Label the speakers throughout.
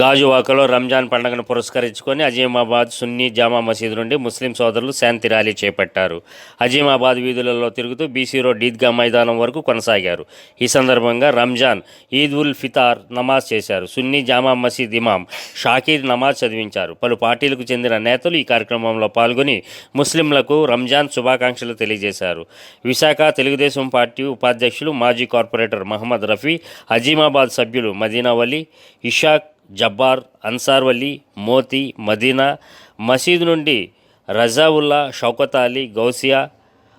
Speaker 1: గాజువాకలో రంజాన్ పండుగను పురస్కరించుకొని అజీమాబాద్ సున్నీ జామా మసీదు నుండి ముస్లిం సోదరులు శాంతి ర్యాలీ చేపట్టారు. అజీమాబాద్ వీధులలో తిరుగుతూ బీసీ రోడ్ ఈద్గా మైదానం వరకు కొనసాగారు. ఈ సందర్భంగా రంజాన్ ఈద్ ఉల్ ఫితార్ నమాజ్ చేశారు. సున్నీ జామా మసీద్ ఇమాం షాకీర్ నమాజ్ చదివించారు. పలు పార్టీలకు చెందిన నేతలు ఈ కార్యక్రమంలో పాల్గొని ముస్లింలకు రంజాన్ శుభాకాంక్షలు తెలియజేశారు. విశాఖ తెలుగుదేశం పార్టీ ఉపాధ్యక్షులు మాజీ కార్పొరేటర్ మహమ్మద్ రఫీ అజీమాబాద్ సభ్యులు మదీనావలి ఇషాక్ జబ్బార్ అన్సార్వలి మోతి మదీనా మసీదు నుండి Razaullah Shaukat Ali Gausia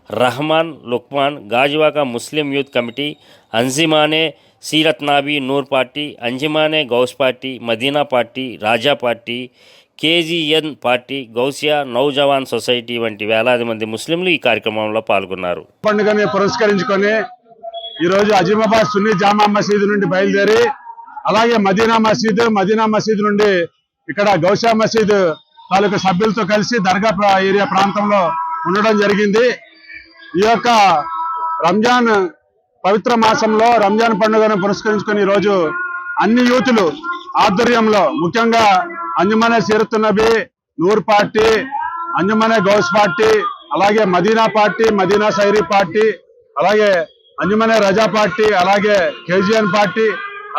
Speaker 1: Rahman Luqman Gajuwaka Muslim youth committee Anjumane Seerat Nabi Noor party Anjumane Gaus party Madina party Raja party KGN party Gausia Naujawan society వంటి వేలాది మంది ముస్లింలు ఈ కార్యక్రమంలో పాల్గొన్నారు.
Speaker 2: పండుగని పురస్కరించుకొని ఈరోజు అజీమాబాద్ సున్నీ జామా మసీదు నుండి బయలుదేరి అలాగే మదీనా మసీద్ మదీనా మసీదు నుండి ఇక్కడ గౌషా మసీద్ తాలూకు సభ్యులతో కలిసి దర్గా ఏరియా ప్రాంతంలో ఉండడం జరిగింది. ఈ యొక్క రంజాన్ పవిత్ర మాసంలో రంజాన్ పండుగను పురస్కరించుకుని ఈరోజు అన్ని యూతులు ఆధ్వర్యంలో ముఖ్యంగా అంజుమనే సీరత్ నబీ నూర్ పార్టీ అంజుమనే గౌస్ పార్టీ అలాగే మదీనా పార్టీ మదీనా సైరీ పార్టీ అలాగే అంజుమనే రజా పార్టీ అలాగే కేజీఎన్ పార్టీ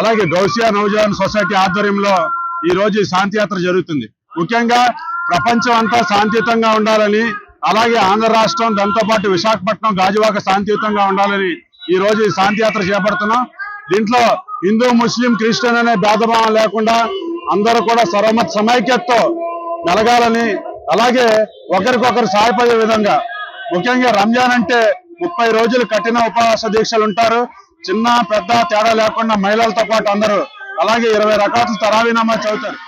Speaker 2: అలాగే గౌసియా నవజవాన్ సొసైటీ ఆధ్వర్యంలో ఈ రోజు శాంతియాత్ర జరుగుతుంది. ముఖ్యంగా ప్రపంచం అంతా శాంతియుతంగా ఉండాలని అలాగే ఆంధ్ర రాష్ట్రం దాంతో పాటు విశాఖపట్నం గాజువాక శాంతియుతంగా ఉండాలని ఈ రోజు ఈ శాంతియాత్ర చేపడుతున్నాం. దీంట్లో హిందూ ముస్లిం క్రిస్టియన్ అనే భేదభావం లేకుండా అందరూ కూడా సర్వమత సమైక్యతతో మెలగాలని అలాగే ఒకరికొకరు సహాయపడే విధంగా. ముఖ్యంగా రంజాన్ అంటే ముప్పై రోజులు కఠిన ఉపవాస దీక్షలు ఉంటారు చిన్న పెద్ద తేడా లేకుండా మహిళలతో పాటు అందరూ అలాగే ఇరవై రకాల తరావీ నమాజ్ చదువుతారు.